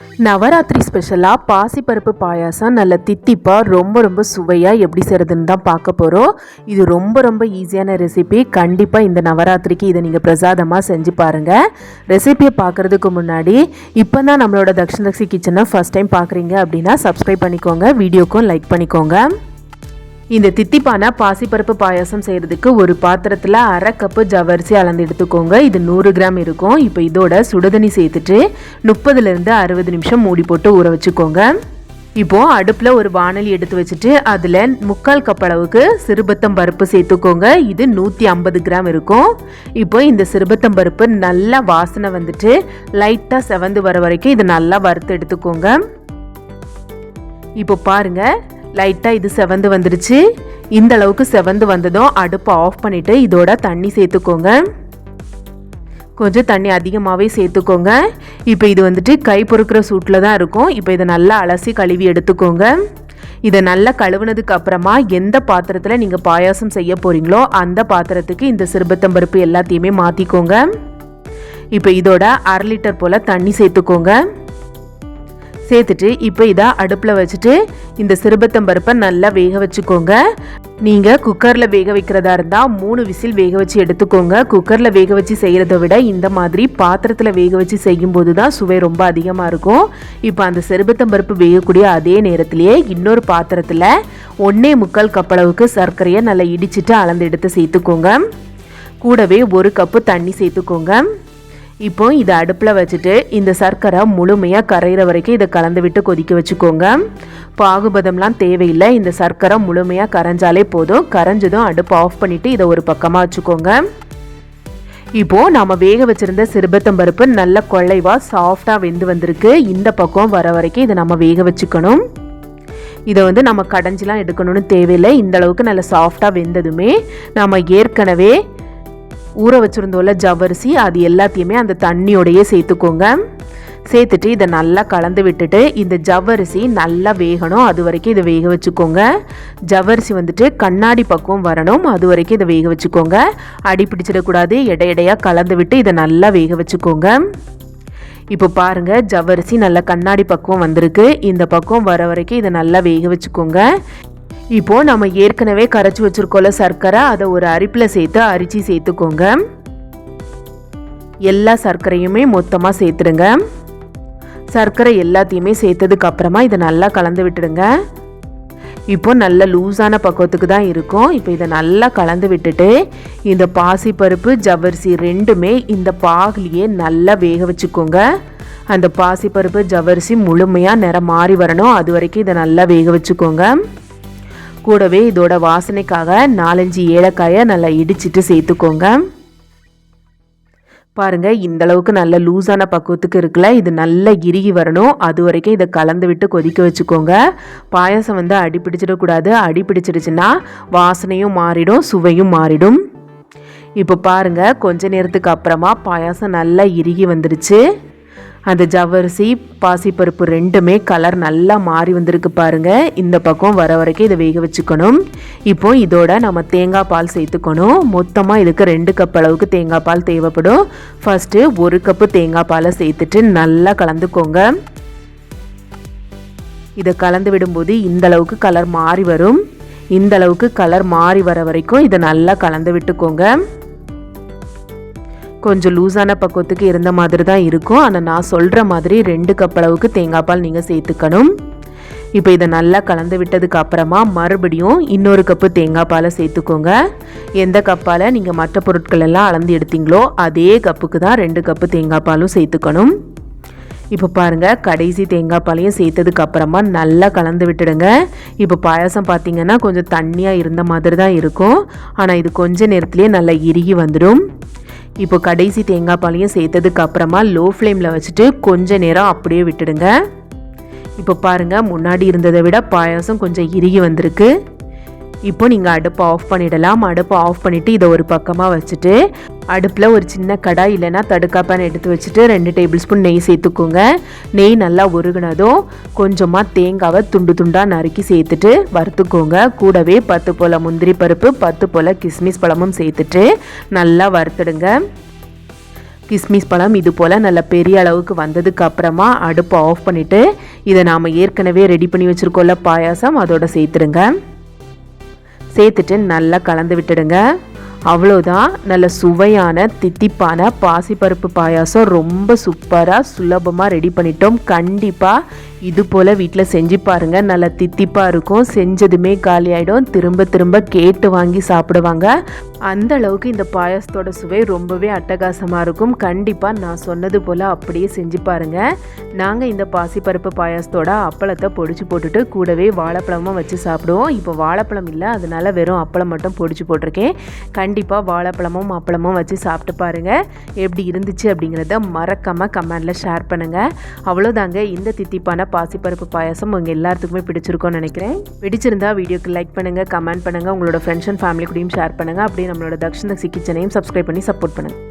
நவராத்திரி ஸ்பெஷலாக பாசிப்பருப்பு பாயாசம் நல்ல தித்திப்பாக ரொம்ப ரொம்ப சுவையாக எப்படி செய்கிறதுன்னு தான் பார்க்க போகிறோம் இது ரொம்ப ரொம்ப ஈஸியான ரெசிபி கண்டிப்பாக இந்த நவராத்திரிக்கு இதை நீங்கள் பிரசாதமாக செஞ்சு பாருங்கள் ரெசிபியை பார்க்குறதுக்கு முன்னாடி இப்போ தான் நம்மளோட தக்ஷணலக்ஷி கிச்சனை ஃபஸ்ட் டைம் பார்க்குறீங்க அப்படின்னா சப்ஸ்கிரைப் பண்ணிக்கோங்க வீடியோக்கும் லைக் பண்ணிக்கோங்க. இந்த தித்திப்பான பாசிப்பருப்பு பாயாசம் செய்கிறதுக்கு ஒரு பாத்திரத்தில் அரை கப்பு ஜவரிசி அளந்து எடுத்துக்கோங்க. இது நூறு கிராம் இருக்கும். இப்போ இதோட சுடுதண்ணி சேர்த்துட்டு முப்பதுலேருந்து அறுபது நிமிஷம் மூடி போட்டு ஊற வச்சுக்கோங்க. இப்போது அடுப்பில் ஒரு வானலி எடுத்து வச்சுட்டு அதில் முக்கால் கப் அளவுக்கு சிறுபத்தம் பருப்பு சேர்த்துக்கோங்க. இது நூற்றி ஐம்பது கிராம் இருக்கும். இப்போ இந்த சிறுபத்தம் பருப்பு நல்லா வாசனை வந்துட்டு லைட்டாக செவந்து வர வரைக்கும் இது நல்லா வறுத்து எடுத்துக்கோங்க. இப்போ பாருங்கள் லைட்டாக இது செவந்து வந்துருச்சு. இந்த அளவுக்கு செவந்து வந்ததும் அடுப்பை ஆஃப் பண்ணிவிட்டு இதோட தண்ணி சேர்த்துக்கோங்க. கொஞ்சம் தண்ணி அதிகமாகவே சேர்த்துக்கோங்க. இப்போ இது வந்துட்டு கை பொறுக்கிற சூட்டில் தான் இருக்கும். இப்போ இதை நல்லா அலசி கழுவி எடுத்துக்கோங்க. இதை நல்லா கழுவுனதுக்கு அப்புறமா எந்த பாத்திரத்தில் நீங்கள் பாயாசம் செய்ய போகிறீங்களோ அந்த பாத்திரத்துக்கு இந்த சிறுபத்தம்பருப்பு எல்லாத்தையுமே மாற்றிக்கோங்க இப்போ இதோட அரை லிட்டர் போல் தண்ணி சேர்த்துக்கோங்க. சேர்த்துட்டு இப்போ இதை அடுப்பில் வச்சுட்டு இந்த சிறுபத்தம்பருப்பை நல்லா வேக வச்சுக்கோங்க. நீங்கள் குக்கரில் வேக வைக்கிறதா இருந்தால் மூணு விசில் வேக வச்சு எடுத்துக்கோங்க. குக்கரில் வேக வச்சு செய்கிறத விட இந்த மாதிரி பாத்திரத்தில் வேக வச்சு செய்யும்போது தான் சுவை ரொம்ப அதிகமாக இருக்கும். இப்போ அந்த சிறுபத்தம்பருப்பு வேகக்கூடிய அதே நேரத்திலேயே இன்னொரு பாத்திரத்தில் ஒன்றே முக்கால் கப்பளவுக்கு சர்க்கரையை நல்லா இடிச்சிட்டு அளந்து எடுத்து சேர்த்துக்கோங்க. கூடவே ஒரு கப்பு தண்ணி சேர்த்துக்கோங்க. இப்போ இதை அடுப்பில் வச்சுட்டு இந்த சர்க்கரை முழுமையாக கரையிற வரைக்கும் இதை கலந்து விட்டு கொதிக்க வச்சுக்கோங்க. பாகுபதம்லாம் தேவையில்லை. இந்த சர்க்கரை முழுமையாக கரைஞ்சாலே போதும். கரைஞ்சதும் அடுப்பு ஆஃப் பண்ணிவிட்டு இதை ஒரு பக்கமாக வச்சுக்கோங்க. இப்போது நாம் வேக வச்சுருந்த சிறுபத்தம்பருப்பு நல்ல கொள்ளைவாக சாஃப்டாக வெந்து வந்திருக்கு. இந்த பக்கம் வர வரைக்கும் இதை நம்ம வேக வச்சுக்கணும். இதை வந்து நம்ம கடைஞ்சிலாம் எடுக்கணும்னு தேவையில்லை. இந்த அளவுக்கு நல்ல சாஃப்டாக வெந்ததுமே நம்ம ஏற்கனவே ஊற வச்சுருந்தோம்ல ஜவ்வரிசி அது எல்லாத்தையுமே அந்த தண்ணியோடையே சேர்த்துக்கோங்க. சேர்த்துட்டு இதை நல்லா கலந்து விட்டுட்டு இந்த ஜவ்வரிசி நல்லா வேகணும். அது வரைக்கும் இதை வேக வச்சுக்கோங்க. ஜவ்வரிசி வந்துட்டு கண்ணாடி பக்கம் வரணும். அது வரைக்கும் இதை வேக வச்சுக்கோங்க. அடி பிடிச்சிடக்கூடாது. எடை எடையாக கலந்து விட்டு இதை நல்லா வேக வச்சுக்கோங்க. இப்போ பாருங்கள் ஜவ்வரிசி நல்லா கண்ணாடி பக்கம் வந்திருக்கு. இந்த பக்கம் வர வரைக்கும் இதை நல்லா வேக வச்சுக்கோங்க. இப்போ நம்ம ஏற்கனவே கரைச்சி வச்சிருக்கோம்ல சர்க்கரை அதை ஒரு அரிப்பில் சேர்த்து அரிச்சு சேர்த்துக்கோங்க. எல்லா சர்க்கரையுமே மொத்தமாக சேர்த்துடுங்க. சர்க்கரை எல்லாத்தையுமே சேர்த்ததுக்கு அப்புறமா இதை நல்லா கலந்து விட்டுடுங்க. இப்போ நல்ல லூஸான பக்குவத்துக்கு தான் இருக்கும். இப்போ இதை நல்லா கலந்து விட்டுட்டு இந்த பாசிப்பருப்பு ஜவ்வரிசி ரெண்டுமே இந்த பாகுலேயே நல்லா வேக வச்சுக்கோங்க. அந்த பாசிப்பருப்பு ஜவ்வரிசி முழுமையாக நிறம் மாறி வரணும். அது வரைக்கும் இதை நல்லா வேக வச்சுக்கோங்க. கூடவே இதோட வாசனைக்காக நாலஞ்சு ஏலக்காயை நல்லா இடிச்சிட்டு சேர்த்துக்கோங்க. பாருங்க இந்தளவுக்கு நல்ல லூஸான பக்குவத்துக்கு இருக்குல்ல இது நல்லா இறுகி வரணும். அது வரைக்கும் இதை கலந்து விட்டு கொதிக்க வச்சுக்கோங்க. பாயசம் வந்து அடி பிடிச்சிடக்கூடாது. அடி பிடிச்சிடுச்சுன்னா வாசனையும் மாறிடும் சுவையும் மாறிடும். இப்போ பாருங்கள் கொஞ்ச நேரத்துக்கு அப்புறமா பாயாசம் நல்லா இறுகி வந்துடுச்சு அந்த ஜவ்வரிசி பாசிப்பருப்பு ரெண்டுமே கலர் நல்லா மாறி வந்திருக்கு பாருங்கள் இந்த பக்கம் வர வரைக்கும் இதை வேக வச்சுக்கணும். இப்போ இதோட நம்ம தேங்காய் பால் சேர்த்துக்கணும். மொத்தமாக இதுக்கு ரெண்டு கப் அளவுக்கு தேங்காய் பால் தேவைப்படும். ஃபஸ்ட்டு ஒரு கப்பு தேங்காய் பாலை சேர்த்துட்டு நல்லா கலந்துக்கோங்க. இதை கலந்து விடும்போது இந்த அளவுக்கு கலர் மாறி வரும். இந்த அளவுக்கு கலர் மாறி வர வரைக்கும் இதை நல்லா கலந்து விட்டுக்கோங்க. கொஞ்சம் லூஸான பக்குவத்துக்கு இருந்த மாதிரி தான் இருக்கும். ஆனால் நான் சொல்கிற மாதிரி ரெண்டு கப் அளவுக்கு தேங்காய் பால் நீங்கள் சேர்த்துக்கணும். இப்போ இதை நல்லா கலந்து விட்டதுக்கு அப்புறமா மறுபடியும் இன்னொரு கப்பு தேங்காய் பாலை சேர்த்துக்கோங்க. எந்த கப்பால் நீங்கள் மற்ற பொருட்கள் எல்லாம் அளந்து எடுத்தீங்களோ அதே கப்புக்கு தான் ரெண்டு கப்பு தேங்காய் பாலும் சேர்த்துக்கணும். இப்போ பாருங்கள் கடைசி தேங்காய் பாலையும் சேர்த்ததுக்கு அப்புறமா நல்லா கலந்து விட்டுடுங்க. இப்போ பாயாசம் பார்த்தீங்கன்னா கொஞ்சம் தண்ணியாக இருந்த மாதிரி தான் இருக்கும். ஆனால் இது கொஞ்ச நேரத்துலேயே நல்லா இறுகி வந்துடும். இப்போ கடைசி தேங்காய் பாலையும் சேர்த்ததுக்கு அப்புறமா லோ ஃப்ளேமில் வச்சுட்டு கொஞ்ச நேரம் அப்படியே விட்டுடுங்க. இப்போ பாருங்கள் முன்னாடி இருந்ததை விட பாயாசம் கொஞ்சம் இறுகி வந்திருக்கு. இப்போ நீங்கள் அடுப்பை ஆஃப் பண்ணிடலாம். அடுப்பை ஆஃப் பண்ணிவிட்டு இதை ஒரு பக்கமாக வச்சுட்டு அடுப்பில் ஒரு சின்ன கடாய் இல்லைன்னா தடுக்காப்பான் எடுத்து வச்சுட்டு ரெண்டு டேபிள் ஸ்பூன் நெய் சேர்த்துக்கோங்க. நெய் நல்லா உருகுனதும் கொஞ்சமாக தேங்காவை துண்டு துண்டாக நறுக்கி சேர்த்துட்டு வறுத்துக்கோங்க. கூடவே பத்து போல் முந்திரி பருப்பு பத்து போல் கிஸ்மிஸ் பழமும் சேர்த்துட்டு நல்லா வறுத்துடுங்க. கிஸ்மிஸ் பழம் இது போல் நல்ல பெரிய அளவுக்கு வந்ததுக்கு அப்புறமா அடுப்பை ஆஃப் பண்ணிவிட்டு இதை நாம் ஏற்கனவே ரெடி பண்ணி வச்சுருக்கோம்ல பாயாசம் அதோட சேர்த்துருங்க சேர்த்துட்டு நல்லா கலந்து விட்டுடுங்க. அவ்வளோதான் நல்ல சுவையான தித்திப்பான பாசிப்பருப்பு பாயாசம். ரொம்ப சூப்பராக சுலபமாக ரெடி பண்ணிட்டோம். கண்டிப்பாக இது போல் வீட்டில் செஞ்சு பாருங்கள் நல்லா தித்திப்பாக இருக்கும். செஞ்சதுமே காலி ஆகிடும் திரும்ப திரும்ப கேட்டு வாங்கி சாப்பிடுவாங்க. அந்த அளவுக்கு இந்த பாயாசத்தோட சுவை ரொம்பவே அட்டகாசமாக இருக்கும். கண்டிப்பாக நான் சொன்னது போல் அப்படியே செஞ்சு பாருங்கள் நாங்கள் இந்த பாசிப்பருப்பு பாயாசத்தோட அப்பளத்தை பொடிச்சு போட்டுட்டு கூடவே வாழைப்பழமும் வச்சு சாப்பிடுவோம். இப்போ வாழைப்பழம் இல்லை அதனால வெறும் அப்பளம் மட்டும் பொடிச்சு போட்டிருக்கேன். கண்டிப்பாக வாழைப்பழமும் அப்பளமும் வச்சு சாப்பிட்டு பாருங்கள் எப்படி இருந்துச்சு அப்படிங்கிறத மறக்காமல் கமெண்டில் ஷேர் பண்ணுங்கள் அவ்வளோதாங்க இந்த தித்திப்பான பாசிப்பருப்பு பாயாசம் உங்கள் எல்லாத்துக்குமே பிடிச்சிருக்கோன்னு நினைக்கிறேன். பிடிச்சிருந்தா வீடியோக்கு லைக் பண்ணுங்கள் கமெண்ட் பண்ணுங்கள் உங்களோட ஃப்ரெண்ட்ஸ் அண்ட் ஃபேமிலி கூடயும் ஷேர் பண்ணுங்கள் அப்படியே நம்மளோட தக்ஷன் தக்ஷி கிச்சனையும் சப்ஸ்கிரைப் பண்ணி சப்போர்ட் பண்ணுங்கள்